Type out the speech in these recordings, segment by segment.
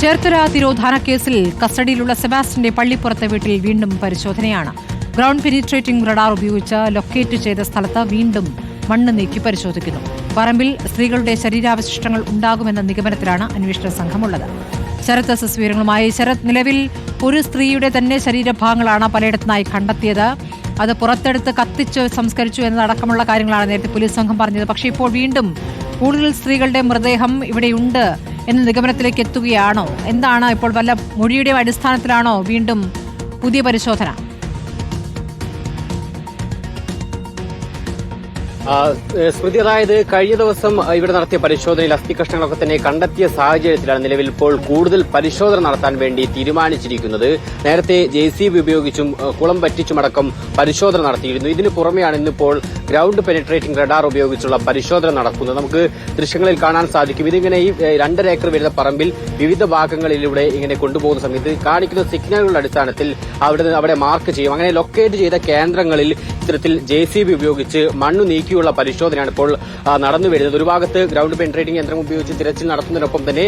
ചേർത്തല തിരോധാന കേസിൽ കസ്റ്റഡിയിലുള്ള സെബാസ്റ്റിന്റെ പള്ളിപ്പുറത്തെ വീട്ടിൽ വീണ്ടും പരിശോധനയാണ്. ഗ്രൗണ്ട് പെനിട്രേറ്റിംഗ് റഡാർ ഉപയോഗിച്ച് ലൊക്കേറ്റ് ചെയ്ത സ്ഥലത്ത് വീണ്ടും മണ്ണ് നീക്കി പരിശോധിക്കുന്നു. പറമ്പിൽ സ്ത്രീകളുടെ ശരീരാവശിഷ്ടങ്ങൾ ഉണ്ടാകുമെന്ന നിഗമനത്തിലാണ് അന്വേഷണ സംഘമുള്ളത്. ശരത് എസ് എസ് വിവരങ്ങളുമായി ശരത് നിലവിൽ ഒരു സ്ത്രീയുടെ തന്നെ ശരീരഭാഗങ്ങളാണ് പലയിടത്തുനിന്നായി കണ്ടെത്തിയത്. അത് പുറത്തെടുത്ത് കത്തിച്ച് സംസ്കരിച്ചു എന്നതടക്കമുള്ള കാര്യങ്ങളാണ് നേരത്തെ പോലീസ് സംഘം പറഞ്ഞത്. പക്ഷേ ഇപ്പോൾ വീണ്ടും കൂടുതൽ സ്ത്രീകളുടെ മൃതദേഹം ഇവിടെയുണ്ട്. എന്ന നിഗമനത്തിലേക്ക് എത്തുകയാണോ? എന്താണ് ഇപ്പോൾ വല്ല മൊഴിയുടെ അടിസ്ഥാനത്തിലാണോ വീണ്ടും പുതിയ പരിശോധന? സ്മൃതി അതായത് കഴിഞ്ഞ ദിവസം ഇവിടെ നടത്തിയ പരിശോധനയിൽ അസ്ഥികഷ്ണങ്ങളൊക്കെ തന്നെ കണ്ടെത്തിയ സാഹചര്യത്തിലാണ് നിലവിൽ ഇപ്പോൾ കൂടുതൽ പരിശോധന നടത്താൻ വേണ്ടി തീരുമാനിച്ചിരിക്കുന്നത്. നേരത്തെ ജെ സി ബി ഉപയോഗിച്ചും കുളം പറ്റിച്ചുമടക്കം പരിശോധന നടത്തിയിരുന്നു. ഇതിനു പുറമെയാണ് ഇന്നിപ്പോൾ ഗ്രൗണ്ട് പെനിട്രേറ്റിംഗ് റഡാർ ഉപയോഗിച്ചുള്ള പരിശോധന നടക്കുന്നത് നമുക്ക് ദൃശ്യങ്ങളിൽ കാണാൻ സാധിക്കും. ഇതിങ്ങനെ ഈ രണ്ടര ഏക്കർ വരുന്ന പറമ്പിൽ വിവിധ ഭാഗങ്ങളിലൂടെ ഇങ്ങനെ കൊണ്ടുപോകുന്ന സമയത്ത് കാണിക്കുന്ന സിഗ്നലുകളുടെ അടിസ്ഥാനത്തിൽ അവിടെ അവിടെ മാർക്ക് ചെയ്യും. അങ്ങനെ ലൊക്കേറ്റ് ചെയ്ത കേന്ദ്രങ്ങളിൽ ഇത്തരത്തിൽ ജെ സി ബി ഉപയോഗിച്ച് മണ്ണ് നീക്കിയുള്ള പരിശോധനയാണ് ഇപ്പോൾ നടന്നു വരുന്നത്. ഒരു ഭാഗത്ത് ഗ്രൗണ്ട് പെനിട്രേറ്റിംഗ് യന്ത്രം ഉപയോഗിച്ച് തിരച്ചിൽ നടത്തുന്നതിനൊപ്പം തന്നെ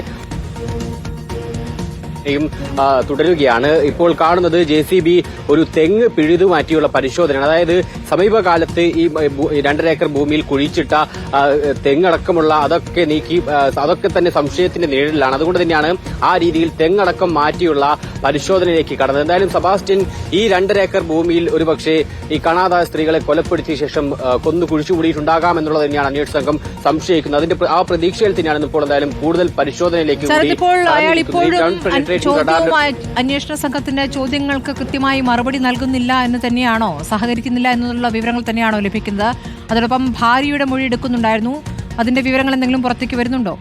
യും, തുടരുകയാണ്. ഇപ്പോൾ കാണുന്നത് ജെ സി ബി ഒരു തെങ്ങ് പിഴുതു മാറ്റിയുള്ള പരിശോധന അതായത് സമീപകാലത്ത് ഈ രണ്ടര ഏക്കർ ഭൂമിയിൽ കുഴിച്ചിട്ട തെങ്ങടക്കമുള്ള അതൊക്കെ നീക്കി അതൊക്കെ തന്നെ സംശയത്തിന്റെ നിഴലിലാണ്. അതുകൊണ്ട് തന്നെയാണ് ആ രീതിയിൽ തെങ്ങടക്കം മാറ്റിയുള്ള പരിശോധനയിലേക്ക് കടന്നത്. എന്തായാലും സെബാസ്റ്റ്യൻ ഈ രണ്ടര ഏക്കർ ഭൂമിയിൽ ഒരുപക്ഷെ ഈ കാണാതായ സ്ത്രീകളെ കൊലപ്പെടുത്തിയ ശേഷം കൊന്നു കുഴിച്ചുകൂടിയിട്ടുണ്ടാകാം എന്നുള്ളത് തന്നെയാണ് അന്വേഷണ സംഘം സംശയിക്കുന്നത്. അതിന്റെ ആ പ്രതീക്ഷയിൽ തന്നെയാണ് ഇപ്പോൾ എന്തായാലും കൂടുതൽ പരിശോധനയിലേക്ക് ചോദ്യവുമായി അന്വേഷണ സംഘത്തിന്റെ ചോദ്യങ്ങൾക്ക് കൃത്യമായി മറുപടി നൽകുന്നില്ല എന്ന് തന്നെയാണോ? സഹകരിക്കുന്നില്ല എന്നുള്ള വിവരങ്ങൾ തന്നെയാണോ ലഭിക്കുന്നത്? അതോടൊപ്പം ഭാര്യയുടെ മൊഴി എടുക്കുന്നുണ്ടായിരുന്നു. അതിന്റെ വിവരങ്ങൾ എന്തെങ്കിലും പുറത്തേക്ക് വരുന്നുണ്ടോ?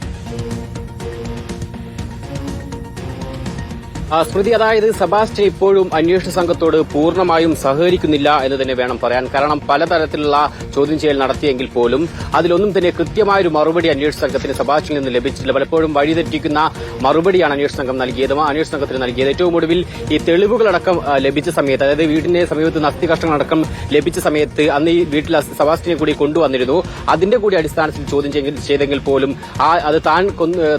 സ്മൃതി അതായത് സെബാസ്റ്റ്യൻ ഇപ്പോഴും അന്വേഷണ സംഘത്തോട് പൂർണമായും സഹകരിക്കുന്നില്ല എന്ന് തന്നെ വേണം പറയാൻ. കാരണം പലതരത്തിലുള്ള ചോദ്യം ചെയ്യൽ നടത്തിയെങ്കിൽ പോലും അതിലൊന്നും തന്നെ കൃത്യമായൊരു മറുപടി അന്വേഷണ സംഘത്തിന് സെബാസ്റ്റ്യനിൽ നിന്ന് ലഭിച്ചില്ല പലപ്പോഴും വഴിതെറ്റിക്കുന്ന മറുപടിയാണ് അന്വേഷണ സംഘം നൽകിയത്. അന്വേഷണ സംഘത്തിന് നൽകിയത് ഏറ്റവും ഒടുവിൽ ഈ തെളിവുകളടക്കം ലഭിച്ച സമയത്ത് അതായത് വീടിന്റെ സമീപത്ത് നസ്തി കഷ്ടങ്ങളടക്കം ലഭിച്ച സമയത്ത് അന്ന് ഈ വീട്ടിൽ സെബാസ്റ്റ്യനെ കൂടി കൊണ്ടുവന്നിരുന്നു. അതിന്റെ കൂടി അടിസ്ഥാനത്തിൽ ചോദ്യം ചെയ്തെങ്കിൽ പോലും ആ അത് താൻ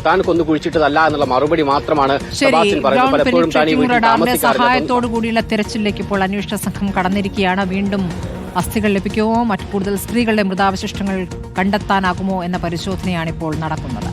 താൻ കൊന്നു കുഴിച്ചിട്ടതല്ല എന്നുള്ള മറുപടി മാത്രമാണ് സെബാസ്റ്റ്യൻ ഗ്രൗണ്ട് പലപ്പോഴും റഡാറിന്റെ സഹായത്തോടു കൂടിയുള്ള തെരച്ചിലേക്ക് ഇപ്പോൾ അന്വേഷണ സംഘം കടന്നിരിക്കുകയാണ്. വീണ്ടും അസ്ഥികൾ ലഭിക്കുമോ? മറ്റു കൂടുതൽ സ്ത്രീകളുടെ മൃതാവശിഷ്ടങ്ങൾ കണ്ടെത്താനാകുമോ എന്ന പരിശോധനയാണ് ഇപ്പോൾ നടക്കുന്നത്.